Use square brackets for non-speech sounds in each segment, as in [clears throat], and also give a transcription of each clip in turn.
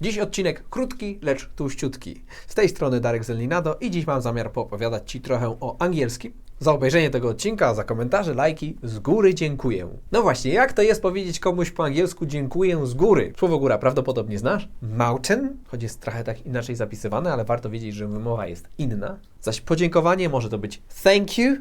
Dziś odcinek krótki, lecz tłuściutki. Z tej strony Darek Zelninado i dziś mam zamiar poopowiadać Ci trochę o angielskim. Za obejrzenie tego odcinka, za komentarze, lajki, z góry dziękuję. No właśnie, jak to jest powiedzieć komuś po angielsku dziękuję z góry? Słowo góra prawdopodobnie znasz? Mountain, choć jest trochę tak inaczej zapisywane, ale warto wiedzieć, że wymowa jest inna. Zaś podziękowanie może to być thank you,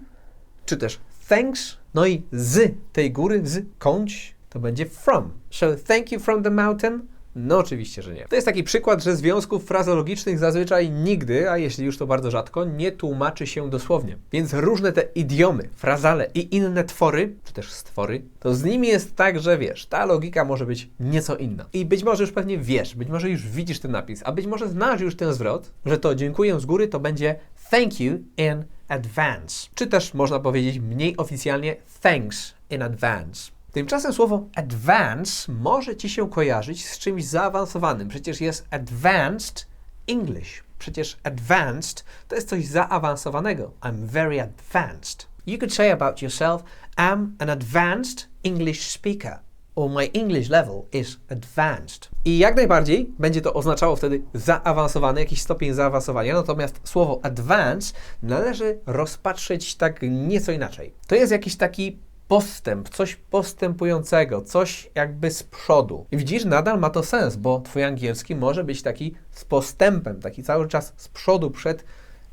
czy też thanks. No i z tej góry, z kąć, to będzie from. So thank you from the mountain. No oczywiście, że nie. To jest taki przykład, że związków frazologicznych zazwyczaj nigdy, a jeśli już to bardzo rzadko, nie tłumaczy się dosłownie. Więc różne te idiomy, frazale i inne twory, czy też stwory, to z nimi jest tak, że wiesz, ta logika może być nieco inna. I być może już pewnie wiesz, być może już widzisz ten napis, a być może znasz już ten zwrot, że to dziękuję z góry to będzie thank you in advance. Czy też można powiedzieć mniej oficjalnie thanks in advance. Tymczasem słowo advance może Ci się kojarzyć z czymś zaawansowanym. Przecież jest advanced English. Przecież advanced to jest coś zaawansowanego. I'm very advanced. You could say about yourself, I'm an advanced English speaker. Or my English level is advanced. I jak najbardziej będzie to oznaczało wtedy zaawansowany, jakiś stopień zaawansowania, natomiast słowo advance należy rozpatrzeć tak nieco inaczej. To jest jakiś taki postęp, coś postępującego, coś jakby z przodu. I widzisz, nadal ma to sens, bo twój angielski może być taki z postępem, taki cały czas z przodu przed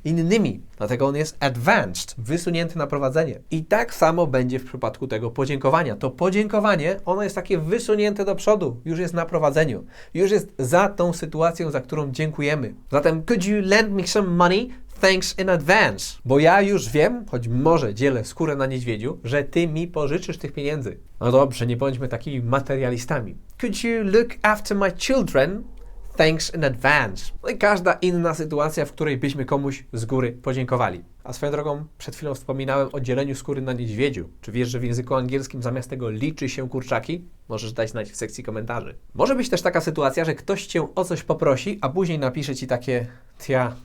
innymi. Dlatego on jest advanced, wysunięty na prowadzenie. I tak samo będzie w przypadku tego podziękowania. To podziękowanie, ono jest takie wysunięte do przodu, już jest na prowadzeniu, już jest za tą sytuacją, za którą dziękujemy. Zatem, could you lend me some money? Thanks in advance. Bo ja już wiem, choć może dzielę skórę na niedźwiedziu, że ty mi pożyczysz tych pieniędzy. No dobrze, nie bądźmy takimi materialistami. Could you look after my children? Thanks in advance. No i każda inna sytuacja, w której byśmy komuś z góry podziękowali. A swoją drogą, przed chwilą wspominałem o dzieleniu skóry na niedźwiedziu. Czy wiesz, że w języku angielskim zamiast tego liczy się kurczaki? Możesz dać znać w sekcji komentarzy. Może być też taka sytuacja, że ktoś cię o coś poprosi, a później napisze ci takie tja,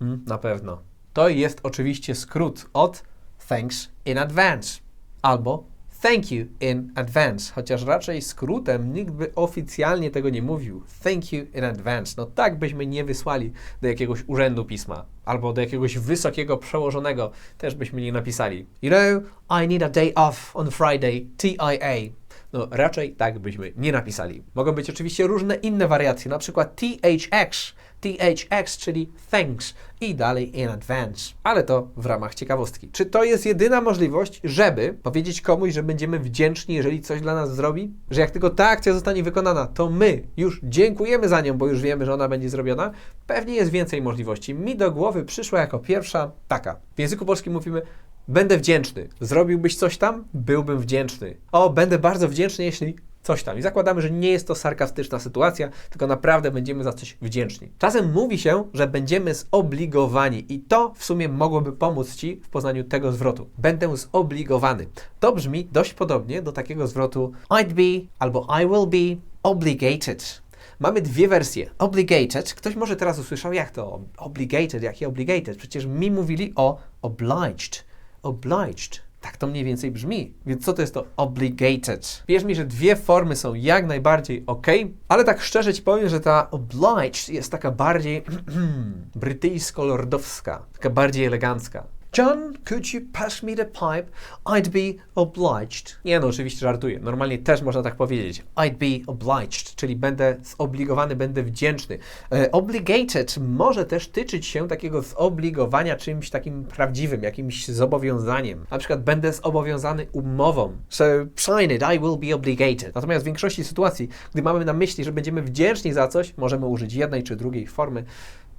na pewno. To jest oczywiście skrót od thanks in advance albo thank you in advance, chociaż raczej skrótem nikt by oficjalnie tego nie mówił. Thank you in advance. No tak byśmy nie wysłali do jakiegoś urzędu pisma albo do jakiegoś wysokiego przełożonego też byśmy nie napisali. You know, I need a day off on Friday, TIA. No, raczej tak byśmy nie napisali. Mogą być oczywiście różne inne wariacje, na przykład THX, THX, czyli thanks i dalej in advance. Ale to w ramach ciekawostki. Czy to jest jedyna możliwość, żeby powiedzieć komuś, że będziemy wdzięczni, jeżeli coś dla nas zrobi? Że jak tylko ta akcja zostanie wykonana, to my już dziękujemy za nią, bo już wiemy, że ona będzie zrobiona? Pewnie jest więcej możliwości. Mi do głowy przyszła jako pierwsza taka. W języku polskim mówimy Będę wdzięczny. Zrobiłbyś coś tam? Byłbym wdzięczny. O, będę bardzo wdzięczny, jeśli coś tam. I zakładamy, że nie jest to sarkastyczna sytuacja, tylko naprawdę będziemy za coś wdzięczni. Czasem mówi się, że będziemy zobligowani i to w sumie mogłoby pomóc Ci w poznaniu tego zwrotu. Będę zobligowany. To brzmi dość podobnie do takiego zwrotu I'd be albo I will be obligated. Mamy dwie wersje. Obligated. Ktoś może teraz usłyszał, jak to? Obligated, jakie obligated? Przecież mi mówili o obliged. Obliged. Tak to mniej więcej brzmi. Więc co to jest to obligated? Wierz mi, że dwie formy są jak najbardziej ok, ale tak szczerze ci powiem, że ta obliged jest taka bardziej [clears throat] brytyjsko-lordowska, taka bardziej elegancka. John, could you pass me the pipe? I'd be obliged. Nie no, oczywiście żartuję. Normalnie też można tak powiedzieć. I'd be obliged, czyli będę zobligowany, będę wdzięczny. E, obligated może też tyczyć się takiego zobligowania czymś takim prawdziwym, jakimś zobowiązaniem. Na przykład będę zobowiązany umową. So sign it, I will be obligated. Natomiast w większości sytuacji, gdy mamy na myśli, że będziemy wdzięczni za coś, możemy użyć jednej czy drugiej formy.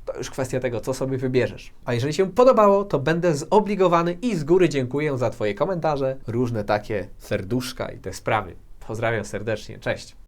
To już kwestia tego, co sobie wybierzesz. A jeżeli się podobało, to będę zobligowany i z góry dziękuję za Twoje komentarze, różne takie serduszka i te sprawy. Pozdrawiam serdecznie, cześć.